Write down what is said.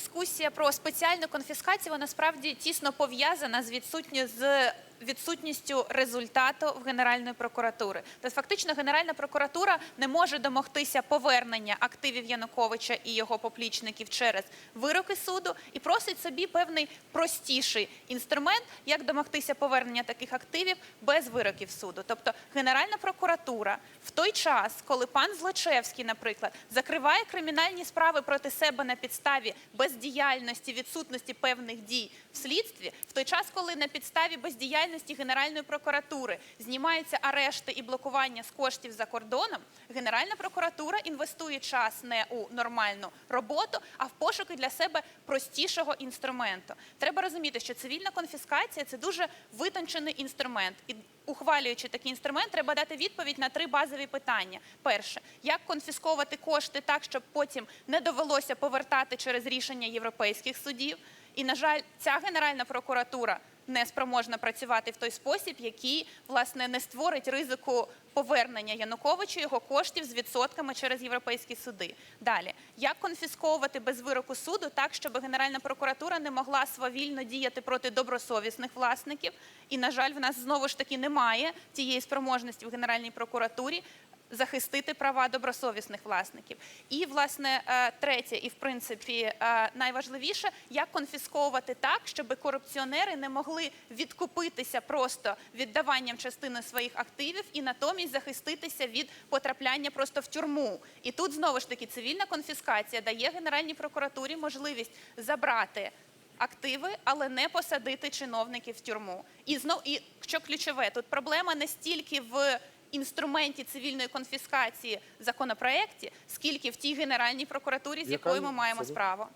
дискусія про спеціальну конфіскацію вона справді тісно пов'язана з відсутністю з відсутністю результату в Генеральної прокуратури. Тобто фактично Генеральна прокуратура не може домогтися повернення активів Януковича і його поплічників через вироки суду і просить собі певний простіший інструмент, як домогтися повернення таких активів без вироків суду. Тобто Генеральна прокуратура в той час, коли пан Злочевський, наприклад, закриває кримінальні справи проти себе на підставі бездіяльності, відсутності певних дій в слідстві, в той час, коли на підставі бездіяльності Генеральної прокуратури знімаються арешти і блокування з коштів за кордоном, Генеральна прокуратура інвестує час не у нормальну роботу, а в пошуки для себе простішого інструменту. Треба розуміти, що цивільна конфіскація це дуже витончений інструмент. І ухвалюючи такий інструмент, треба дати відповідь на три базові питання. Перше, як конфісковувати кошти так, щоб потім не довелося повертати через рішення європейських судів. І, на жаль, ця Генеральна прокуратура не спроможна працювати в той спосіб, який власне не створить ризику повернення Януковичу його коштів з відсотками через європейські суди. Далі, як конфісковувати без вироку суду так, щоб Генеральна прокуратура не могла свавільно діяти проти добросовісних власників. І, на жаль, в нас знову ж таки немає тієї спроможності в Генеральній прокуратурі захистити права добросовісних власників. І, власне, е, третє, і в принципі е, найважливіше, як конфісковувати так, щоб корупціонери не могли відкупитися просто віддаванням частини своїх активів і натомість захиститися від потрапляння просто в тюрму. І тут знову ж таки цивільна конфіскація дає Генеральній прокуратурі можливість забрати. Активи, але не посадити чиновників в тюрму. І знов і що ключове, тут проблема не стільки в інструменті цивільної конфіскації законопроекті, скільки в тій генеральній прокуратурі, з якою ми маємо справу.